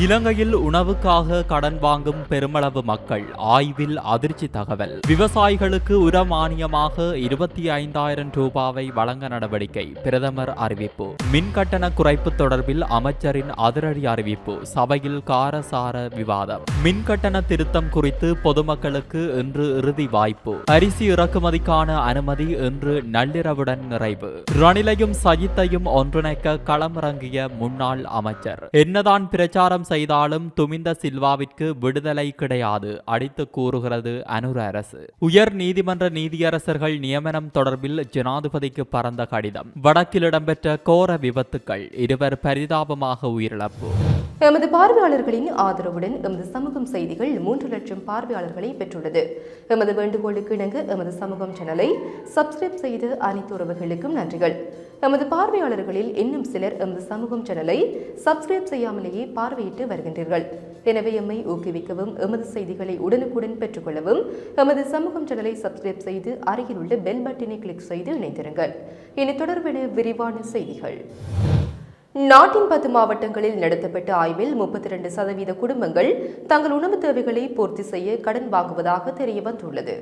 இலங்கையில் உணவுக்காக கடன் வாங்கும் பெருமளவு மக்கள் ஆய்வில் அதிர்ச்சி தகவல். விவசாயிகளுக்கு உர மானியமாக இருபத்தி ஐந்தாயிரம் ரூபாவை வழங்க நடவடிக்கை பிரதமர் அறிவிப்பு. மின் கட்டண குறைப்பு தொடர்பில் அமைச்சரின் அதிரடி அறிவிப்பு சபையில் காரசார விவாதம். மின் கட்டண திருத்தம் குறித்து பொதுமக்களுக்கு இன்று இறுதி வாய்ப்பு. அரிசி இறக்குமதிக்கான அனுமதி இன்று நள்ளிரவுடன் நிறைவு. ரணிலையும் சஜித்தையும் ஒன்றிணைக்க களமிறங்கிய முன்னாள் அமைச்சர். என்னதான் பிரச்சாரம் செய்தாலும் துமிந்த சில்வாவிற்கு விடுதலை கிடையாது அடித்து கூறுகிறது அனுர அரசு உயர் நீதிமன்ற நீதியரசர்கள் நியமனம் தொடர்பில் ஜனாதிபதிக்கு பறந்த கடிதம். வடக்கில் இடம்பெற்ற கோர விபத்துக்கள் இருவர் பரிதாபமாக உயிரிழப்பு. எமது பார்வையாளர்களின் ஆதரவுடன் எமது சமூகம் செய்திகள் மூன்று லட்சம் பார்வையாளர்களை பெற்றுள்ளது. எமது வேண்டுகோளுக்கு இணங்க எமது சமூகம் சேனலை சப்ஸ்கிரைப் செய்த அனைத்து உறவுகளுக்கும் நன்றிகள். எமது பார்வையாளர்களில் இன்னும் சிலர் எமது சமூகம் சேனலை சப்ஸ்கிரைப் செய்யாமலேயே பார்வையிட்டு வருகின்றீர்கள். எனவே எம்மை ஊக்குவிக்கவும் எமது செய்திகளை உடனுக்குடன் பெற்றுக்கொள்ளவும் எமது சமூகம் சேனலை சப்ஸ்கிரைப் செய்து அருகில் உள்ள பெல் பட்டனை கிளிக் செய்து இணைந்திருங்கள். இனி தொடர்பென விரிவான செய்திகள். நாட்டின் பத்து மாவட்டங்களில் நடத்தப்பட்ட ஆய்வில் முப்பத்தி ரெண்டு சதவீத குடும்பங்கள் தங்கள் உணவு தேவைகளை பூர்த்தி செய்ய கடன் வாங்குவதாக தெரிய வந்துள்ளது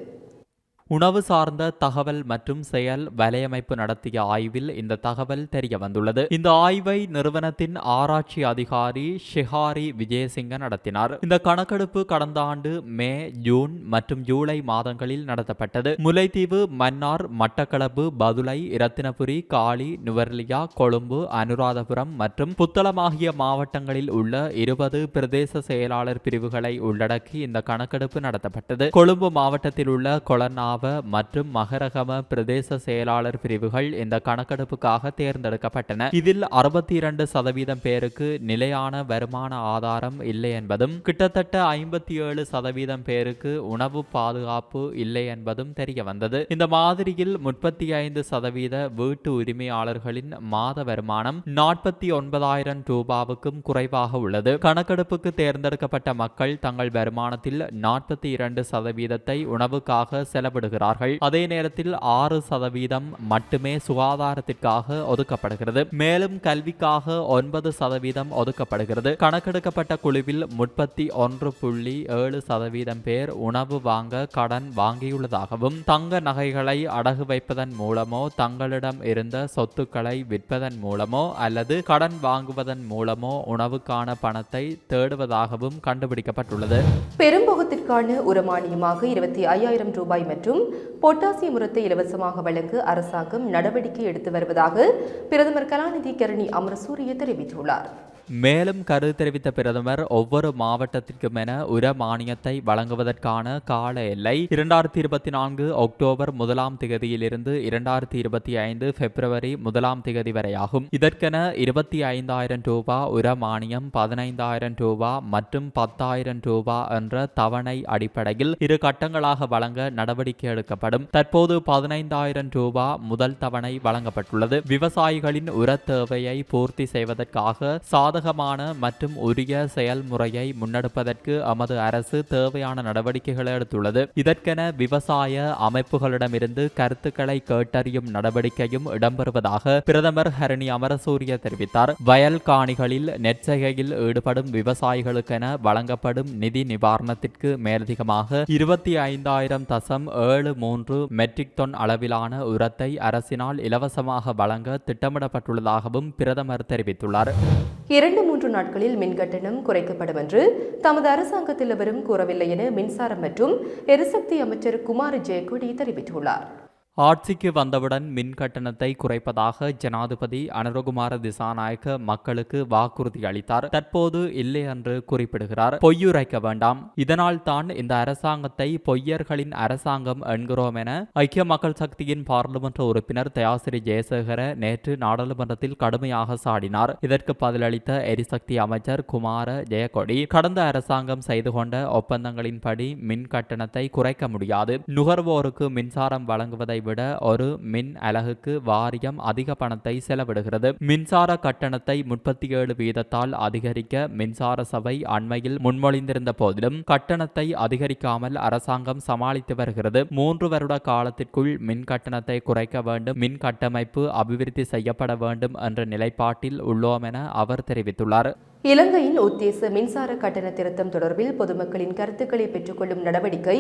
உணவு சார்ந்த தகவல் மற்றும் செயல் வலையமைப்பு நடத்திய ஆய்வில் இந்த தகவல் தெரிய வந்துள்ளது இந்த ஆய்வை நிறுவனத்தின் ஆராய்ச்சி அதிகாரி ஷிஹாரி விஜயசிங்க நடத்தினார். இந்த கணக்கெடுப்பு கடந்த ஆண்டு மே ஜூன் மற்றும் ஜூலை மாதங்களில் நடத்தப்பட்டது. முல்லைத்தீவு மன்னார் மட்டக்களப்பு பதுளை இரத்தினபுரி காளி நுவர்லியா கொழும்பு அனுராதபுரம் மற்றும் புத்தளம் ஆகிய மாவட்டங்களில் உள்ள இருபது பிரதேச செயலாளர் பிரிவுகளை உள்ளடக்கி இந்த கணக்கெடுப்பு நடத்தப்பட்டது. கொழும்பு மாவட்டத்தில் உள்ள கொளன்னா மாவ மற்றும் மகரகம பிரதேச செயலாளர் பிரிவுகள் இந்த கணக்கெடுப்புக்காக தேர்ந்தெடுக்கப்பட்டன. இதில் அறுபத்தி இரண்டு சதவீதம் பேருக்கு நிலையான வருமான ஆதாரம் இல்லை என்பதும் கிட்டத்தட்ட ஐம்பத்தி ஏழு சதவீதம் பேருக்கு உணவு பாதுகாப்பு இல்லை என்பதும் தெரிய வந்தது இந்த மாதிரியில் முப்பத்தி ஐந்து சதவீத வீட்டு உரிமையாளர்களின் மாத வருமானம் நாற்பத்தி ஒன்பதாயிரம் ரூபாவுக்கும் குறைவாக உள்ளது. கணக்கெடுப்புக்கு தேர்ந்தெடுக்கப்பட்ட மக்கள் தங்கள் வருமானத்தில் நாற்பத்தி இரண்டு சதவீதத்தை உணவுக்காக செலவிடு ஒதுக்கப்படுகிறார்கள் அதே நேரத்தில் ஆறு சதவீதம் மட்டுமே சுகாதாரத்திற்காக ஒதுக்கப்படுகிறது. மேலும் கல்விக்காக ஒன்பது சதவீதம் ஒதுக்கப்படுகிறது. கணக்கெடுக்கப்பட்ட குழுவில் முப்பத்தி ஒன்று புள்ளி ஏழு சதவீதம் பேர் உணவு வாங்க கடன் வாங்கியுள்ளதாகவும் தங்க நகைகளை அடகு வைப்பதன் மூலமோ தங்களிடம் இருந்த சொத்துக்களை விற்பதன் மூலமோ அல்லது கடன் வாங்குவதன் மூலமோ உணவுக்கான பணத்தை தேடுவதாகவும் கண்டுபிடிக்கப்பட்டுள்ளது. பெரும்போகத்திற்கான உரமானியமாக இருபத்தி ஐயாயிரம் ரூபாய் மற்றும் பொட்டாசியம் உரத்தை இலவசமாக வழங்க அரசாங்கம் நடவடிக்கை எடுத்து வருவதாக பிரதமர் கலாநிதி கரணி அமரசூரிய தெரிவித்துள்ளார். மேலும் கருத்து தெரிவித்த பிரதமர் ஒவ்வொரு மாவட்டத்திற்கும் என உர மானியத்தை வழங்குவதற்கான கால எல்லை இரண்டாயிரத்தி இருபத்தி நான்கு அக்டோபர் முதலாம் திகதியிலிருந்து இரண்டாயிரத்தி இருபத்தி ஐந்து பிப்ரவரி முதலாம் திகதி வரையாகும். இதற்கென இருபத்தி ஐந்தாயிரம் ரூபா உர மானியம் பதினைந்தாயிரம் ரூபா மற்றும் பத்தாயிரம் ரூபா என்ற தவணை அடிப்படையில் இரு கட்டங்களாக வழங்க நடவடிக்கை எடுக்கப்படும். தற்போது பதினைந்தாயிரம் ரூபா முதல் தவணை வழங்கப்பட்டுள்ளது. விவசாயிகளின் உர தேவையை பூர்த்தி செய்வதற்காக சாத சாதகமான மற்றும் உரிய செயல்முறையை முன்னெடுப்பதற்கு அமது அரசு தேவையான நடவடிக்கைகளை எடுத்துள்ளது. இதற்கென விவசாய அமைப்புகளிடமிருந்து கருத்துக்களை கேட்டறியும் நடவடிக்கையும் இடம்பெறுவதாக பிரதமர் ஹரணி அமரசூரிய தெரிவித்தார். வயல் காணிகளில் நெற்செய்கையில் ஈடுபடும் விவசாயிகளுக்கென வழங்கப்படும் நிதி நிவாரணத்திற்கு மேலதிகமாக இருபத்தி ஐந்தாயிரம் தசம் ஏழு மூன்று மெட்ரிக் தொன் அளவிலான உரத்தை அரசினால் இலவசமாக வழங்க திட்டமிடப்பட்டுள்ளதாகவும் பிரதமர் தெரிவித்துள்ளார். இரண்டு மூன்று நாட்களில் மின் கட்டணம் குறைக்கப்படும் என்று தமது அரசாங்கத்தில் அவரும் கூறவில்லை என மின்சாரம் மற்றும் எரிசக்தி அமைச்சர் குமார் ஜெயக்குடி தெரிவித்துள்ளார். ஆட்சிக்கு வந்தவுடன் மின் கட்டணத்தை குறைப்பதாக ஜனாதிபதி அனுரகுமார திசாநாயக்க மக்களுக்கு வாக்குறுதி அளித்தார். தற்போது இல்லை என்று குறிப்பிடுகிறார். பொய்யுரைக்க வேண்டாம். இதனால் தான் இந்த அரசாங்கத்தை பொய்யர்களின் அரசாங்கம் என்கிறோம் என ஐக்கிய மக்கள் சக்தியின் பாராளுமன்ற உறுப்பினர் தயாசிரி ஜெயசேகர நேற்று நாடாளுமன்றத்தில் கடுமையாக சாடினார். இதற்கு பதிலளித்த எரிசக்தி அமைச்சர் குமார ஜெயக்கொடி கடந்த அரசாங்கம் செய்து கொண்ட ஒப்பந்தங்களின்படி மின் கட்டணத்தை குறைக்க முடியாது. நுகர்வோருக்கு மின்சாரம் வழங்குவதை விட ஒரு மின் அலகுக்கு வாரியம் அதிக பணத்தை செலவிடுகிறது. மின்சார கட்டணத்தை முப்பத்தி ஏழு வீதத்தால் அதிகரிக்க மின்சார சபை அண்மையில் முன்மொழிந்திருந்த போதிலும் கட்டணத்தை அதிகரிக்காமல் அரசாங்கம் சமாளித்து வருகிறது. மூன்று வருட காலத்திற்குள் மின் கட்டணத்தை குறைக்க வேண்டும். மின் கட்டமைப்பு அபிவிருத்தி செய்யப்பட வேண்டும் என்ற நிலைப்பாட்டில் உள்ளோம் என அவர் தெரிவித்துள்ளார். இலங்கையில் உத்தேச மின்சார கட்டண திருத்தம் தொடர்பில் பொதுமக்களின் கருத்துக்களை பெற்றுக்கொள்ளும் நடவடிக்கை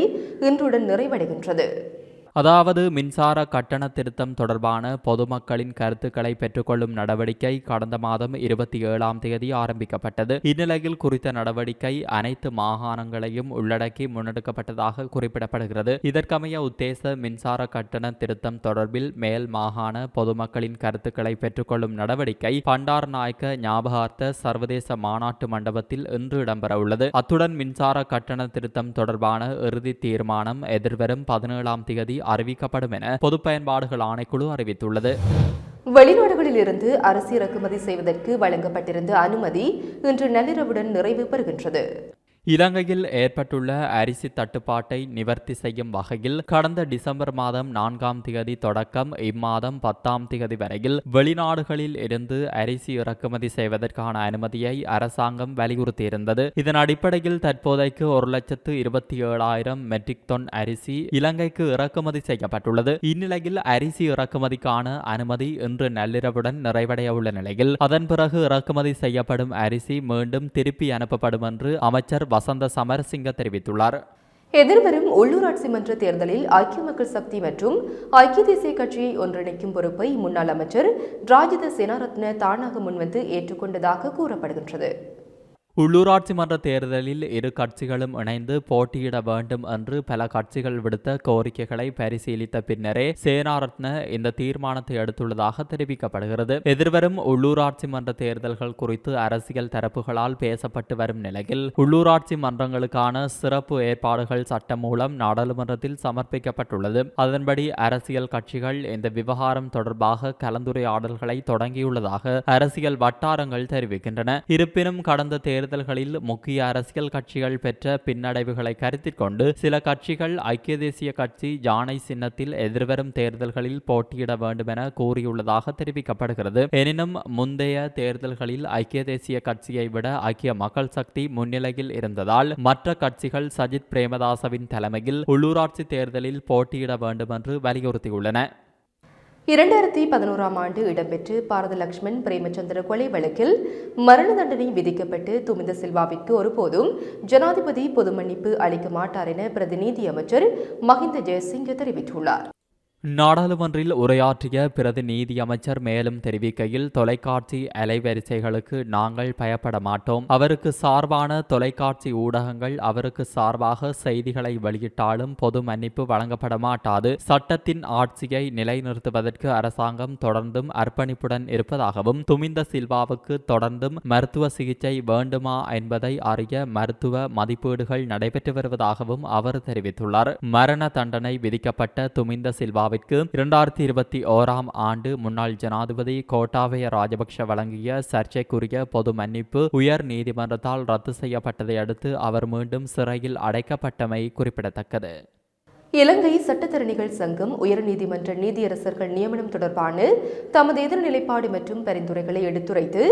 இன்றுடன் நிறைவடைகின்றது. அதாவது மின்சார கட்டண திருத்தம் தொடர்பான பொதுமக்களின் கருத்துக்களை பெற்றுக்கொள்ளும் நடவடிக்கை கடந்த மாதம் இருபத்தி ஏழாம் தேதி ஆரம்பிக்கப்பட்டது. இந்நிலையில் குறித்த நடவடிக்கை அனைத்து மாகாணங்களையும் உள்ளடக்கி முன்னெடுக்கப்பட்டதாக குறிப்பிடப்படுகிறது. இதற்கமைய உத்தேச மின்சார கட்டண திருத்தம் தொடர்பில் மேல் மாகாண பொதுமக்களின் கருத்துக்களை பெற்றுக்கொள்ளும் நடவடிக்கை பண்டார் நாயக்க ஞாபகார்த்த சர்வதேச மாநாட்டு மண்டபத்தில் இன்று இடம்பெற உள்ளது அத்துடன் மின்சார கட்டண திருத்தம் தொடர்பான இறுதி தீர்மானம் எதிர்வரும் பதினேழாம் தேதி அறிவிக்கப்படும் என பொது பயன்பாடுகள் ஆணைக்குழு அறிவித்துள்ளது. வெளிநாடுகளில் இருந்து அரிசி இறக்குமதி செய்வதற்கு வழங்கப்பட்டிருந்த அனுமதி இன்று நள்ளிரவுடன் நிறைவு பெறுகின்றது. இலங்கையில் ஏற்பட்டுள்ள அரிசி தட்டுப்பாட்டை நிவர்த்தி செய்யும் வகையில் கடந்த டிசம்பர் மாதம் நான்காம் திகதி தொடக்கம் இம்மாதம் பத்தாம் திகதி வரையில் வெளிநாடுகளில் இருந்து அரிசி இறக்குமதி செய்வதற்கான அனுமதியை அரசாங்கம் வலியுறுத்தியிருந்தது. இதன் அடிப்படையில் தற்போதைக்கு ஒரு லட்சத்து இருபத்தி ஏழாயிரம் மெட்ரிக் டன் அரிசி இலங்கைக்கு இறக்குமதி செய்யப்பட்டுள்ளது. இந்நிலையில் அரிசி இறக்குமதிக்கான அனுமதி இன்று நள்ளிரவுடன் நிறைவடைய உள்ள நிலையில் அதன் பிறகு இறக்குமதி செய்யப்படும் அரிசி மீண்டும் திருப்பி அனுப்பப்படும் என்று அமைச்சர் வசந்த சமரசிங்க தெரிவித்துள்ளார். எதிர்வரும் உள்ளூராட்சி மன்ற தேர்தலில் ஐக்கிய மக்கள் சக்தி மற்றும் ஐக்கிய தேசிய கட்சியை ஒன்றிணைக்கும் பொறுப்பை முன்னாள் அமைச்சர் ராஜித சேனாரத்ன தானாக முன்வந்து ஏற்றுக்கொண்டதாக கூறப்படுகின்றது. உள்ளூராட்சி மன்ற தேர்தலில் இரு கட்சிகளும் இணைந்து போட்டியிட வேண்டும் என்று பல கட்சிகள் விடுத்த கோரிக்கைகளை பரிசீலித்த பின்னரே சேனாரத்ன இந்த தீர்மானத்தை எடுத்துள்ளதாக தெரிவிக்கப்படுகிறது. எதிர்வரும் உள்ளூராட்சி மன்ற தேர்தல்கள் குறித்து அரசியல் தரப்புகளால் பேசப்பட்டு வரும் நிலையில் உள்ளூராட்சி மன்றங்களுக்கான சிறப்பு ஏற்பாடுகள் சட்டம் மூலம் நாடாளுமன்றத்தில் சமர்ப்பிக்கப்பட்டுள்ளது. அதன்படி அரசியல் கட்சிகள் இந்த விவகாரம் தொடர்பாக கலந்துரையாடல்களை தொடங்கியுள்ளதாக அரசியல் வட்டாரங்கள் தெரிவிக்கின்றன. இருப்பினும் கடந்த தேர்தல் தேர்தல்களில் முக்கிய அரசியல் கட்சிகள் பெற்ற பின்னடைவுகளை கருத்தில் கொண்டு சில கட்சிகள் ஐக்கிய தேசிய கட்சி ஜானை சின்னத்தில் எதிர்வரும் தேர்தல்களில் போட்டியிட வேண்டும் என கூறியுள்ளதாக தெரிவிக்கப்படுகிறது. எனினும் முந்தைய தேர்தல்களில் ஐக்கிய தேசிய கட்சியை விட ஐக்கிய மக்கள் சக்தி முன்னிலையில் இருந்ததால் மற்ற கட்சிகள் சஜித் பிரேமதாசவின் தலைமையில் உள்ளூராட்சி தேர்தலில் போட்டியிட வேண்டும் என்று வலியுறுத்தியுள்ளன. இரண்டாயிரத்தி பதினோராம் ஆண்டு இடம்பெற்று பாரத லட்சுமண் பிரேமச்சந்திர கொலை வழக்கில் மரண தண்டனை விதிக்கப்பட்டு துமிந்த சில்வாவிற்கு ஒருபோதும் ஜனாதிபதி பொது மன்னிப்பு அளிக்க மாட்டார் என பிரதிநிதி அமைச்சர் மஹிந்த ஜெயசிங்க தெரிவித்துள்ளார். நாடாளுமன்றில் உரையாற்றிய பிரதி நீதி அமைச்சர் மேலும் தெரிவிக்கையில் தொலைக்காட்சி அலைவரிசைகளுக்கு நாங்கள் பயப்பட மாட்டோம். அவருக்கு சார்பான தொலைக்காட்சி ஊடகங்கள் அவருக்கு சார்பாக செய்திகளை வெளியிட்டாலும் பொது மன்னிப்பு வழங்கப்பட மாட்டாது. சட்டத்தின் ஆட்சியை நிலைநிறுத்துவதற்கு அரசாங்கம் தொடர்ந்தும் அர்ப்பணிப்புடன் இருப்பதாகவும் துமிந்த சில்வாவுக்கு தொடர்ந்தும் மருத்துவ சிகிச்சை வேண்டுமா என்பதை அறிய மருத்துவ மதிப்பீடுகள் நடைபெற்று வருவதாகவும் அவர் தெரிவித்துள்ளார். மரண தண்டனை விதிக்கப்பட்ட துமிந்த சில்வாவை சில்வாவிற்கு இரண்டாயிரத்தி இருபத்தி ஓராம் ஆண்டு முன்னாள் ஜனாதிபதி கோட்டாபய ராஜபக்ஷ வழங்கிய சர்ச்சைக்குரிய பொது மன்னிப்பு உயர் நீதிமன்றத்தால் ரத்து செய்யப்பட்டதை அடுத்து அவர் மீண்டும் சிறையில் அடைக்கப்பட்டமை குறிப்பிடத்தக்கது. இலங்கை சட்டத்தரணிகள் சங்கம் உயர்நீதிமன்ற நீதியரசர்கள் நியமனம் தொடர்பான தமது எதிர்நிலைப்பாடு மற்றும் பரிந்துரைகளை எடுத்துரைத்து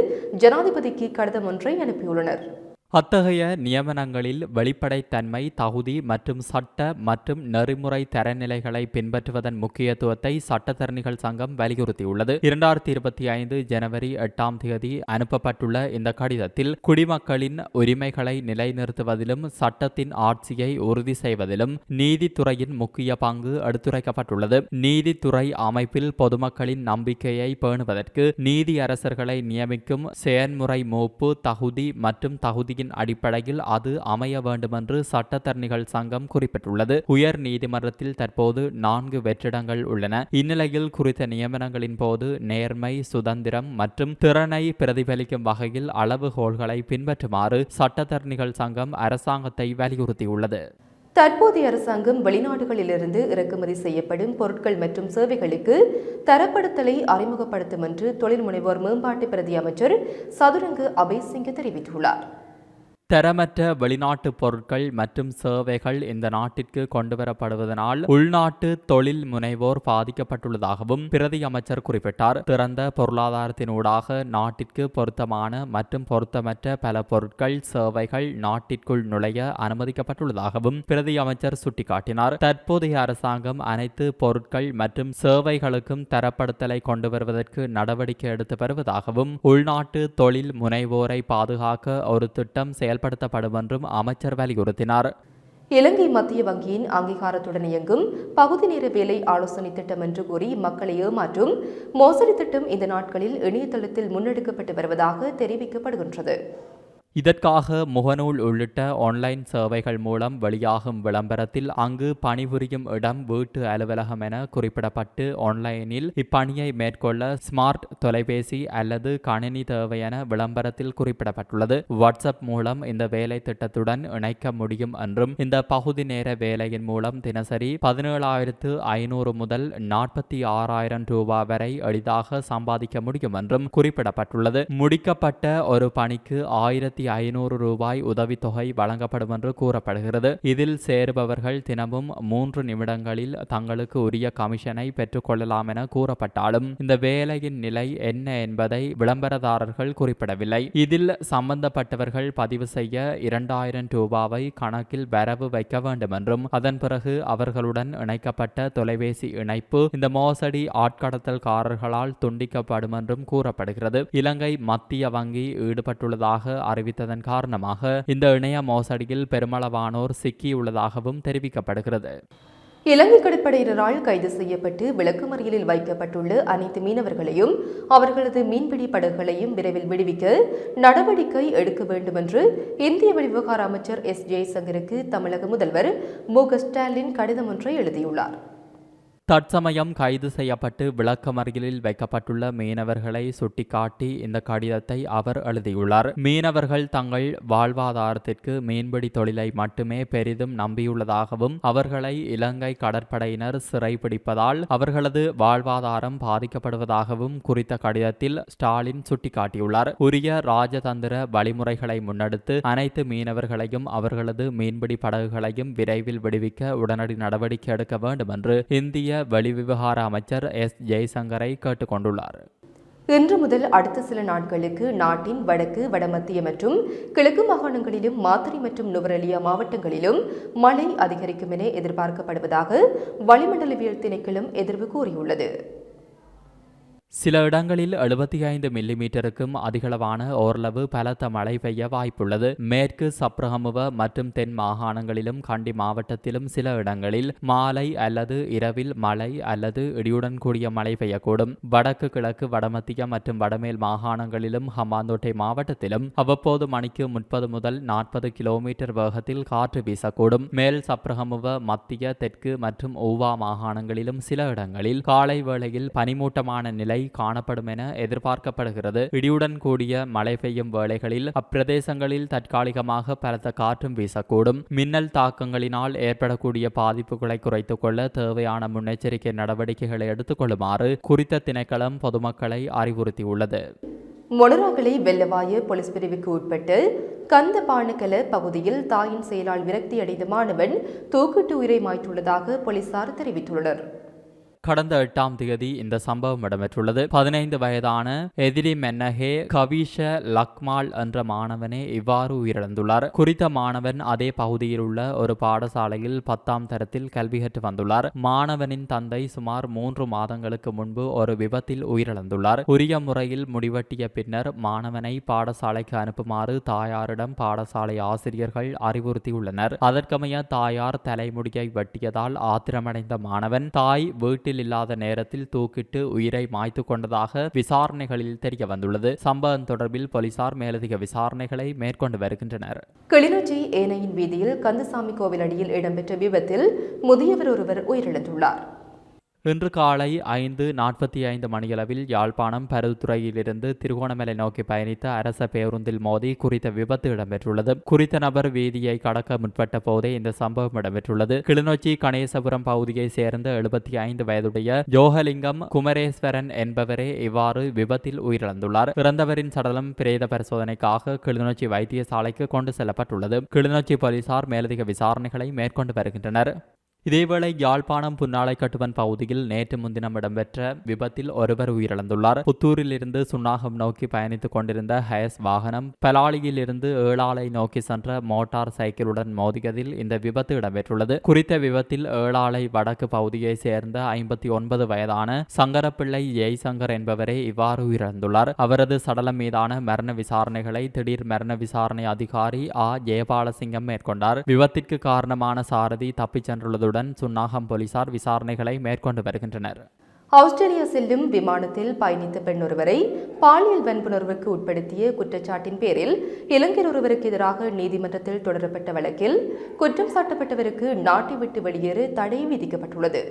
ஜனாதிபதிக்கு கடிதம் ஒன்றை அனுப்பியுள்ளனர். அத்தகைய நியமனங்களில் வெளிப்படைத்தன்மை தகுதி மற்றும் சட்ட மற்றும் நெறிமுறை தரநிலைகளை பின்பற்றுவதன் முக்கியத்துவத்தை சட்டத்தரணிகள் சங்கம் வலியுறுத்தியுள்ளது. இரண்டாயிரத்தி இருபத்தி ஐந்து ஜனவரி எட்டாம் தேதி அனுப்பப்பட்டுள்ள இந்த கடிதத்தில் குடிமக்களின் உரிமைகளை நிலைநிறுத்துவதிலும் சட்டத்தின் ஆட்சியை உறுதி செய்வதிலும் நீதித்துறையின் முக்கிய பங்கு எடுத்துரைக்கப்பட்டுள்ளது. நீதித்துறை அமைப்பில் பொதுமக்களின் நம்பிக்கையை பேணுவதற்கு நீதியரசர்களை நியமிக்கும் செயன்முறை மூப்பு தகுதி மற்றும் தகுதி தகுதியின் அடிப்படையில் அது அமைய வேண்டுமென்று சட்டத்தரணிகள் சங்கம் குறிப்பிட்டுள்ளது. உயர் நீதிமன்றத்தில் தற்போது நான்கு வெற்றிடங்கள் உள்ளன. இந்நிலையில் குறித்த நியமனங்களின் போது நேர்மை சுதந்திரம் மற்றும் திறனை பிரதிபலிக்கும் வகையில் அளவுகோள்களை பின்பற்றுமாறு சட்டத்தரணிகள் சங்கம் அரசாங்கத்தை வலியுறுத்தியுள்ளது. தற்போதைய அரசாங்கம் வெளிநாடுகளிலிருந்து இறக்குமதி செய்யப்படும் பொருட்கள் மற்றும் சேவைகளுக்கு தரப்படுத்தலை அறிமுகப்படுத்தும் என்று தொழில் முனைவோர் மேம்பாட்டு பிரதி அமைச்சர் சதுரங்கு அபய்சிங்க தெரிவித்துள்ளார். தரமற்ற வெளிநாட்டு பொருட்கள் மற்றும் சேவைகள் இந்த நாட்டிற்கு கொண்டுவரப்படுவதனால் உள்நாட்டு தொழில் முனைவோர் பாதிக்கப்பட்டுள்ளதாகவும் பிரதி அமைச்சர் குறிப்பிட்டார். திறந்த பொருளாதாரத்தினூடாக நாட்டிற்கு பொருத்தமான மற்றும் பொருத்தமற்ற பல பொருட்கள் சேவைகள் நாட்டிற்குள் நுழைய அனுமதிக்கப்பட்டுள்ளதாகவும் பிரதி அமைச்சர் சுட்டிக்காட்டினார். தற்போதைய அரசாங்கம் அனைத்து பொருட்கள் மற்றும் சேவைகளுக்கும் தரப்படுத்தலை கொண்டு வருவதற்கு நடவடிக்கை எடுத்து வருவதாகவும் உள்நாட்டு தொழில் முனைவோரை பாதுகாக்க ஒரு திட்டம் செயல் செயல்படுத்தப்படும் என்றும் அமைச்சர் வலியுறுத்தினார். இலங்கை மத்திய வங்கியின் அங்கீகாரத்துடன் இயங்கும் பகுதி நேர வேலை ஆலோசனை திட்டம் என்று கூறி மக்களை ஏமாற்றும் மோசடி திட்டம் இந்த நாட்களில் இணையதளத்தில் முன்னெடுக்கப்பட்டு வருவதாக தெரிவிக்கப்படுகின்றது. இதற்காக முகநூல் உள்ளிட்ட ஆன்லைன் சேவைகள் மூலம் வெளியாகும் விளம்பரத்தில் அங்கு பணிபுரியும் இடம் வீட்டு அலுவலகம் என குறிப்பிடப்பட்டு ஆன்லைனில் இப்பணியை மேற்கொள்ள ஸ்மார்ட் தொலைபேசி அல்லது கணினி தேவை என விளம்பரத்தில் குறிப்பிடப்பட்டுள்ளது. வாட்ஸ்அப் மூலம் இந்த வேலை திட்டத்துடன் இணைக்க முடியும் என்றும் இந்த பகுதி நேர வேலையின் மூலம் தினசரி பதினேழாயிரத்து ஐநூறு முதல் நாற்பத்தி ஆறாயிரம் ரூபாய் வரை எளிதாக சம்பாதிக்க முடியும் என்றும் குறிப்பிடப்பட்டுள்ளது. முடிக்கப்பட்ட ஒரு பணிக்கு ஆயிரத்தி ஐநூறு ரூபாய் உதவித்தொகை வழங்கப்படும் என்று கூறப்படுகிறது. இதில் சேருபவர்கள் தினமும் மூன்று நிமிடங்களில் தங்களுக்கு உரிய கமிஷனை பெற்றுக்கொள்ளலாம் என கூறப்பட்டாலும் இந்த வேலையின் நிலை என்ன என்பதை விளம்பரதாரர்கள் குறிப்பிடவில்லை. இதில் சம்பந்தப்பட்டவர்கள் பதிவு செய்ய இரண்டாயிரம் ரூபாவை கணக்கில் வரவு வைக்க வேண்டும் என்றும் அதன் பிறகு அவர்களுடன் இணைக்கப்பட்ட தொலைபேசி இணைப்பு இந்த மோசடி ஆட்கடத்தல்காரர்களால் துண்டிக்கப்படும் என்றும் கூறப்படுகிறது. இலங்கை மத்திய வங்கி ஈடுபட்டுள்ளதாக பாதித்ததன் காரணமாக இந்த இணைய மோசடியில் பெருமளவானோர் சிக்கியுள்ளதாகவும் தெரிவிக்கப்படுகிறது. இலங்கை கடற்படையினரால் கைது செய்யப்பட்டு விளக்குமறியலில் வைக்கப்பட்டுள்ள அனைத்து மீனவர்களையும் அவர்களது மீன்பிடி படகுகளையும் விரைவில் விடுவிக்க நடவடிக்கை எடுக்க வேண்டும் என்று இந்திய வெளிவிவகார அமைச்சர் எஸ் ஜெய்சங்கருக்கு தமிழக முதல்வர் மு க ஸ்டாலின் கடிதம் ஒன்றை எழுதியுள்ளார். தற்சமயம் கைது செய்யப்பட்டு விளக்கமறியலில் வைக்கப்பட்டுள்ள மீனவர்களை சுட்டிக்காட்டி இந்த கடிதத்தை அவர் எழுதியுள்ளார். மீனவர்கள் தங்கள் வாழ்வாதாரத்திற்கு மீன்பிடி தொழிலை மட்டுமே பெரிதும் நம்பியுள்ளதாகவும் அவர்களை இலங்கை கடற்படையினர் சிறைபிடிப்பதால் அவர்களது வாழ்வாதாரம் பாதிக்கப்படுவதாகவும் குறித்த கடிதத்தில் ஸ்டாலின் சுட்டிக்காட்டியுள்ளார். உரிய ராஜதந்திர வழிமுறைகளை முன்னெடுத்து அனைத்து மீனவர்களையும் அவர்களது மீன்பிடி படகுகளையும் விரைவில் விடுவிக்க உடனடி நடவடிக்கை எடுக்க வேண்டும் என்று இந்திய வெளிவிவகார அமைச்சர் எஸ். ஜெய்சங்கரை கேட்டுக்கொண்டுள்ளார். இன்று முதல் அடுத்த சில நாட்களுக்கு நாட்டின் வடக்கு வடமத்திய மற்றும் கிழக்கு மாகாணங்களிலும் மாத்திரை மற்றும் நுவரெலியா மாவட்டங்களிலும் மழை அதிகரிக்கும் என எதிர்பார்க்கப்படுவதாக வளிமண்டலவியல் திணைக்களம் எதிர்வு கூறியுள்ளது. சில இடங்களில் எழுபத்தி ஐந்து மில்லிமீட்டருக்கும் அதிகளவான ஓரளவு பலத்த மழை பெய்ய வாய்ப்புள்ளது. மேற்கு சப்ரகமுவ மற்றும் தென் மாகாணங்களிலும் கண்டி மாவட்டத்திலும் சில இடங்களில் மாலை அல்லது இரவில் மழை அல்லது இடியுடன் கூடிய மழை பெய்யக்கூடும். வடக்கு கிழக்கு வடமத்திய மற்றும் வடமேல் மாகாணங்களிலும் ஹம்பாந்தோட்டை மாவட்டத்திலும் அவ்வப்போது மணிக்கு முப்பது முதல் நாற்பது கிலோமீட்டர் வேகத்தில் காற்று வீசக்கூடும். மேல் சப்ரகமுவ மத்திய தெற்கு மற்றும் ஊவா மாகாணங்களிலும் சில இடங்களில் காலை வேளையில் பனிமூட்டமான நிலை காணப்படும் என எதிர்பார்க்கப்படுகிறது. இடியுடன் கூடிய மழை பெய்யும் வேளைகளில் அப்பிரதேசங்களில் தற்காலிகமாக பலத்த காற்றும் வீசக்கூடும். மின்னல் தாக்கங்களினால் ஏற்படக்கூடிய பாதிப்புகளை குறைத்துக் கொள்ள தேவையான முன்னெச்சரிக்கை நடவடிக்கைகளை எடுத்துக் கொள்ளுமாறு குறித்த திணைக்களம் பொதுமக்களை அறிவுறுத்தியுள்ளது. மொனராகலை வெள்ளவாய போலீஸ் பிரிவுக்கு உட்பட்டு கந்த பகுதியில் தாயின் செயலால் விரக்தியடைந்த மாணவன் தூக்கிட்டு உயிரை மாய்த்துள்ளதாக போலீசார் தெரிவித்துள்ளனர். கடந்த எட்டாம் தேதி இந்த சம்பவம் இடம்பெற்றுள்ளது. பதினைந்து வயதான எதிரி மென்னஹே கவிஷ லக்மால் என்ற மாணவனே இவ்வாறு உயிரிழந்துள்ளார். குறித்த மாணவன் அதே பகுதியில் உள்ள ஒரு பாடசாலையில் பத்தாம் தரத்தில் கல்வி கற்று வந்துள்ளார். மாணவனின் தந்தை சுமார் மூன்று மாதங்களுக்கு முன்பு ஒரு விபத்தில் உயிரிழந்துள்ளார். உரிய முறையில் முடிவெட்டிய பின்னர் மாணவனை பாடசாலைக்கு அனுப்புமாறு தாயாரிடம் பாடசாலை ஆசிரியர்கள் அறிவுறுத்தியுள்ளனர். அதற்கமைய தாயார் தலைமுடியை வெட்டியதால் ஆத்திரமடைந்த மாணவன் தாய் வீட்டில் வீட்டில் இல்லாத நேரத்தில் தூக்கிட்டு உயிரை மாய்த்து கொண்டதாக விசாரணைகளில் தெரிய வந்துள்ளது சம்பவம் தொடர்பில் போலீசார் மேலதிக விசாரணைகளை மேற்கொண்டு வருகின்றனர். கிளிநொச்சி ஏனையின் வீதியில் கந்தசாமி கோவில் அடியில் இடம்பெற்ற விபத்தில் முதியவர் ஒருவர் உயிரிழந்துள்ளார். இன்று காலை ஐந்து நாற்பத்தி ஐந்து மணியளவில் யாழ்ப்பாணம் பருத்துறையிலிருந்து திருகோணமலை நோக்கி பயணித்த அரச பேருந்தில் மோதி குறித்த விபத்து இடம்பெற்றுள்ளது. குறித்த நபர் வீதியை கடக்க முற்பட்ட போதே இந்த சம்பவம் இடம்பெற்றுள்ளது. கிளிநொச்சி கணேசபுரம் பகுதியை சேர்ந்த எழுபத்தி ஐந்து வயதுடைய ஜோகலிங்கம் குமரேஸ்வரன் என்பவரே இவ்வாறு விபத்தில் உயிரிழந்துள்ளார். இறந்தவரின் சடலம் பிரேத பரிசோதனைக்காக கிளிநொச்சி வைத்தியசாலைக்கு கொண்டு செல்லப்பட்டுள்ளது. கிளிநொச்சி போலீசார் மேலதிக விசாரணைகளை மேற்கொண்டு வருகின்றனர். இதேவேளை யாழ்ப்பாணம் புன்னாலை கட்டுவன் பகுதியில் நேற்று முன்தினம் இடம்பெற்ற விபத்தில் ஒருவர் உயிரிழந்துள்ளார். புத்தூரில் இருந்து சுன்னாகம் நோக்கி பயணித்துக் கொண்டிருந்த ஹயஸ் வாகனம் பலாலியில் இருந்து ஏழாலை நோக்கி சென்ற மோட்டார் சைக்கிளுடன் மோதியதில் இந்த விபத்து இடம்பெற்றுள்ளது. குறித்த விபத்தில் ஏழாலை வடக்கு பகுதியை சேர்ந்த ஐம்பத்தி ஒன்பது வயதான சங்கரப்பிள்ளை ஜெய்சங்கர் என்பவரே இவ்வாறு உயிரிழந்துள்ளார். அவரது சடலம் மீதான மரண விசாரணைகளை திடீர் மரண விசாரணை அதிகாரி ஆ. ஜெயபாலசிங்கம் மேற்கொண்டார். விபத்திற்கு காரணமான சாரதி தப்பிச் சென்றுள்ளதுடன் சுன்னாகம் போலீசார் விசாரணைகளை மேற்கொண்டு வருகின்றனர். ஆஸ்திரேலியா செல்லும் விமானத்தில் பயணித்த பெண் ஒருவரை பாலியல் வன்புணர்வுக்கு உட்படுத்திய குற்றச்சாட்டின் பேரில் இளைஞர் ஒருவருக்கு எதிராக நீதிமன்றத்தில் தொடரப்பட்ட வழக்கில் குற்றம் சாட்டப்பட்டவருக்கு நாட்டை விட்டு வெளியேற தடை விதிக்கப்பட்டுள்ளது.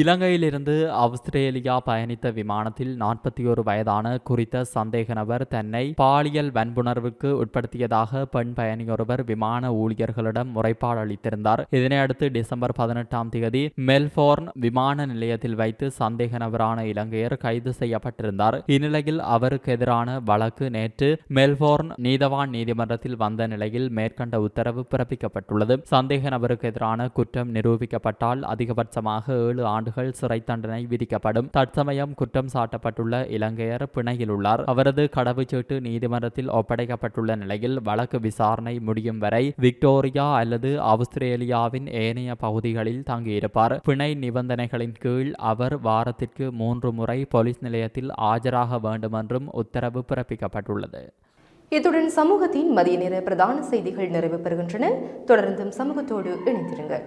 இலங்கையிலிருந்து ஆஸ்திரேலியா பயணித்த விமானத்தில் நாற்பத்தி ஒரு வயதான குறித்த சந்தேக நபர் தன்னை பாலியல் வன்புணர்வுக்கு உட்படுத்தியதாக பெண் பயணியொருவர் விமான ஊழியர்களிடம் முறைப்பாடு அளித்திருந்தார். இதனையடுத்து டிசம்பர் பதினெட்டாம் தேதி மெல்போர்ன் விமான நிலையத்தில் வைத்து சந்தேக நபரான இலங்கையர் கைது செய்யப்பட்டிருந்தார். இந்நிலையில் அவருக்கு எதிரான வழக்கு நேற்று மெல்போர்ன் நீதவான் நீதிமன்றத்தில் வந்த நிலையில் மேற்கண்ட உத்தரவு பிறப்பிக்கப்பட்டுள்ளது. சந்தேக நபருக்கு எதிரான குற்றம் நிரூபிக்கப்பட்டால் அதிகபட்சமாக ஏழு ஆண்டு ஆண்டுகள் சிறை தண்டனை விதிக்கப்படும். தற்சமயம் குற்றம் சாட்டப்பட்டுள்ள இலங்கையர் பிணையில் உள்ளார் அவரது கடவுச்சீட்டு நீதிமன்றத்தில் ஒப்படைக்கப்பட்டுள்ள நிலையில் வழக்கு விசாரணை முடியும் வரை விக்டோரியா அல்லது ஆஸ்திரேலியாவின் ஏனைய பகுதிகளில் தங்கியிருப்பார். பிணை நிபந்தனைகளின் கீழ் அவர் வாரத்திற்கு மூன்று முறை போலீஸ் நிலையத்தில் ஆஜராக வேண்டுமென்றும் உத்தரவு பிறப்பிக்கப்பட்டுள்ளது. இத்துடன் சமூகத்தின் மதிய நேர பிரதான செய்திகள் நிறைவு பெறுகின்றன. தொடர்ந்தும் சமூகத்தோடு இணைந்திருங்கள்.